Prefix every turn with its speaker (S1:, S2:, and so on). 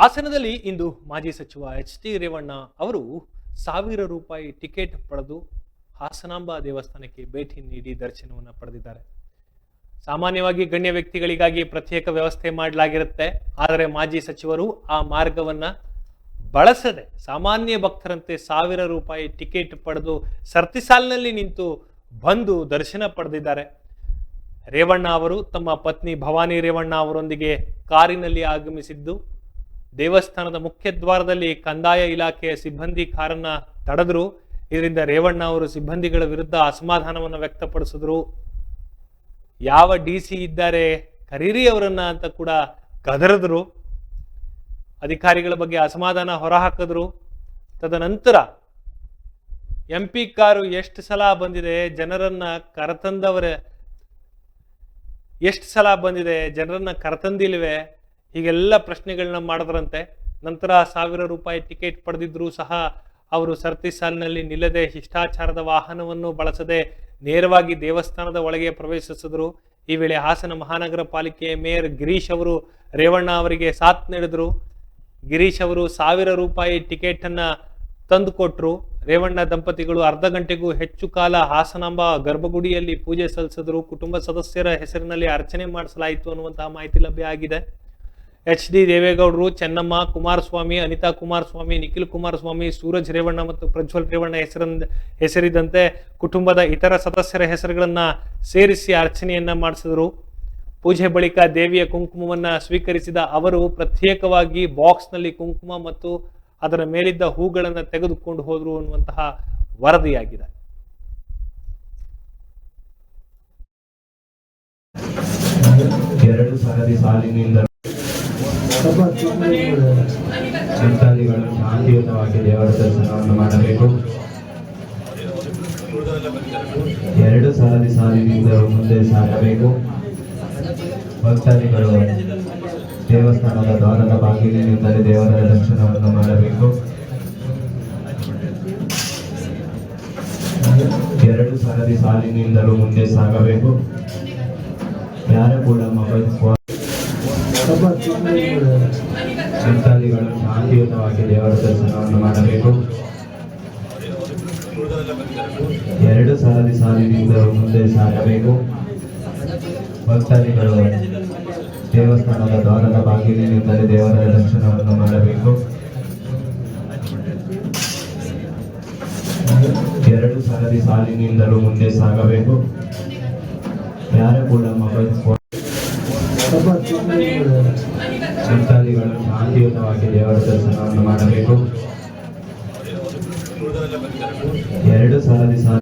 S1: ಹಾಸನದಲ್ಲಿ ಇಂದು ಮಾಜಿ ಸಚಿವ ಎಚ್ ಟಿ ರೇವಣ್ಣ ಅವರು ಸಾವಿರ ರೂಪಾಯಿ ಟಿಕೆಟ್ ಪಡೆದು ಹಾಸನಾಂಬ ದೇವಸ್ಥಾನಕ್ಕೆ ಭೇಟಿ ನೀಡಿ ದರ್ಶನವನ್ನು ಪಡೆದಿದ್ದಾರೆ. ಸಾಮಾನ್ಯವಾಗಿ ಗಣ್ಯ ವ್ಯಕ್ತಿಗಳಿಗಾಗಿ ಪ್ರತ್ಯೇಕ ವ್ಯವಸ್ಥೆ ಮಾಡಲಾಗಿರುತ್ತೆ. ಆದರೆ ಮಾಜಿ ಸಚಿವರು ಆ ಮಾರ್ಗವನ್ನ ಬಳಸದೆ ಸಾಮಾನ್ಯ ಭಕ್ತರಂತೆ ಸಾವಿರ ರೂಪಾಯಿ ಟಿಕೆಟ್ ಪಡೆದು ಸರ್ತಿ ಸಾಲಿನಲ್ಲಿ ನಿಂತು ಬಂದು ದರ್ಶನ ಪಡೆದಿದ್ದಾರೆ. ರೇವಣ್ಣ ಅವರು ತಮ್ಮ ಪತ್ನಿ ಭವಾನಿ ರೇವಣ್ಣ ಅವರೊಂದಿಗೆ ಕಾರಿನಲ್ಲಿ ಆಗಮಿಸಿದ್ದು ದೇವಸ್ಥಾನದ ಮುಖ್ಯ ದ್ವಾರದಲ್ಲಿ ಕಂದಾಯ ಇಲಾಖೆಯ ಸಿಬ್ಬಂದಿ ಕಾರನ್ನ ತಡೆದ್ರು. ಇದರಿಂದ ರೇವಣ್ಣ ಅವರು ಸಿಬ್ಬಂದಿಗಳ ವಿರುದ್ಧ ಅಸಮಾಧಾನವನ್ನು ವ್ಯಕ್ತಪಡಿಸಿದ್ರು. ಯಾವ ಡಿ ಸಿ ಇದ್ದಾರೆ, ಕರೀರಿ ಅವರನ್ನ ಅಂತ ಕೂಡ ಕದರಿದ್ರು. ಅಧಿಕಾರಿಗಳ ಬಗ್ಗೆ ಅಸಮಾಧಾನ ಹೊರಹಾಕಿದ್ರು. ತದನಂತರ ಎಂ ಪಿ ಕಾರು ಎಷ್ಟು ಸಲ ಬಂದಿದೆ, ಜನರನ್ನ ಕರೆತಂದವರ, ಎಷ್ಟು ಸಲ ಬಂದಿದೆ, ಜನರನ್ನ ಕರೆತಂದಿಲ್ವೇ ಹೀಗೆಲ್ಲ ಪ್ರಶ್ನೆಗಳನ್ನ ಮಾಡಿದ್ರಂತೆ. ನಂತರ ಸಾವಿರ ರೂಪಾಯಿ ಟಿಕೆಟ್ ಪಡೆದಿದ್ರು ಸಹ ಅವರು ಸರತಿ ಸಾಲಿನಲ್ಲಿ ನಿಲ್ಲದೆ ಶಿಷ್ಟಾಚಾರದ ವಾಹನವನ್ನು ಬಳಸದೆ ನೇರವಾಗಿ ದೇವಸ್ಥಾನದ ಒಳಗೆ ಪ್ರವೇಶಿಸಿದ್ರು. ಈ ವೇಳೆ ಹಾಸನ ಮಹಾನಗರ ಪಾಲಿಕೆಯ ಮೇಯರ್ ಗಿರೀಶ್ ಅವರು ರೇವಣ್ಣ ಅವರಿಗೆ ಸಾಥ್ ನೀಡಿದ್ರು. ಗಿರೀಶ್ ಅವರು ಸಾವಿರ ರೂಪಾಯಿ ಟಿಕೆಟ್ ಅನ್ನ ತಂದುಕೊಟ್ರು. ರೇವಣ್ಣ ದಂಪತಿಗಳು ಅರ್ಧ ಗಂಟೆಗೂ ಹೆಚ್ಚು ಕಾಲ ಹಾಸನಾಂಬ ಗರ್ಭಗುಡಿಯಲ್ಲಿ ಪೂಜೆ ಸಲ್ಲಿಸಿದ್ರು. ಕುಟುಂಬ ಸದಸ್ಯರ ಹೆಸರಿನಲ್ಲಿ ಅರ್ಚನೆ ಮಾಡಿಸಲಾಯಿತು ಅನ್ನುವಂತಹ ಮಾಹಿತಿ ಲಭ್ಯ ಆಗಿದೆ. ಎಚ್ ಡಿ ದೇವೇಗೌಡರು ಚೆನ್ನಮ್ಮ, ಕುಮಾರಸ್ವಾಮಿ, ಅನಿತಾ ಕುಮಾರಸ್ವಾಮಿ, ನಿಖಿಲ್ ಕುಮಾರಸ್ವಾಮಿ, ಸೂರಜ್ ರೇವಣ್ಣ ಮತ್ತು ಪ್ರಜ್ವಲ್ ರೇವಣ್ಣ ಹೆಸರಿಂದ, ಹೆಸರಿದಂತೆ ಕುಟುಂಬದ ಇತರ ಸದಸ್ಯರ ಹೆಸರುಗಳನ್ನು ಸೇರಿಸಿ ಅರ್ಚನೆಯನ್ನು ಮಾಡಿಸಿದರು. ಪೂಜೆ ಬಳಿಕ ದೇವಿಯ ಕುಂಕುಮವನ್ನು ಸ್ವೀಕರಿಸಿದ ಅವರು ಪ್ರತ್ಯೇಕವಾಗಿ ಬಾಕ್ಸ್ನಲ್ಲಿ ಕುಂಕುಮ ಮತ್ತು ಅದರ ಮೇಲಿದ್ದ ಹೂಗಳನ್ನು ತೆಗೆದುಕೊಂಡು ಹೋದರು ಅನ್ನುವಂತಹ ವರದಿಯಾಗಿದೆ.
S2: ಎರಡು ಸಾಲಿನಿಂದ ಭಕ್ತಾದಿಗಳು ಶಾಂತಿಯುತವಾಗಿ ದೇವರ ದರ್ಶನವನ್ನು ಮಾಡಬೇಕು ಎರಡು ಸಾರಿ ಸಾಲಿನಿಂದ ಮುಂದೆ ಸಾಗಬೇಕು. ಭಕ್ತಾದಿಗಳು, ದೇವಸ್ಥಾನದ ದ್ವಾರದ ಬಾಗಿಲಿನಿಂದಲೇ ದೇವರ ದರ್ಶನವನ್ನು ಮಾಡಬೇಕು. ಎರಡು ಸರದಿ ಸಾಲಿನಿಂದಲೂ ಮುಂದೆ ಸಾಗಬೇಕು. ಯಾರು ಕೂಡ ಮೊಬೈಲ್ ಭಕ್ತಾದಿಗಳು ಶಾಂತಿಯುತವಾಗಿ ದೇವರ ದರ್ಶನವನ್ನು ಮಾಡಬೇಕು. ಎರಡು ಸಾರಿ ಸಾಲಿನಿಂದ ಮುಂದೆ ಸಾಗಬೇಕು. ಭಕ್ತಾದಿಗಳು ದೇವಸ್ಥಾನದ ದ್ವಾರದ ಬಾಗಿಲಿನಿಂದಲೇ ದೇವರ ದರ್ಶನವನ್ನು ಮಾಡಬೇಕು. ಎರಡು ಸಾರಿ ಸಾಲಿನಿಂದಲೂ ಮುಂದೆ ಸಾಗಬೇಕು. ಯಾರು ಕೂಡ ಮೊಬೈಲ್ ಫೋನ್ ಭಕ್ತಾದಿಗಳು ಶಾಂತಿಯುತವಾಗಿ ದೇವರ ದರ್ಶನವನ್ನು ಮಾಡಬೇಕು. ಎರಡು ಸಲ ಸಾಲ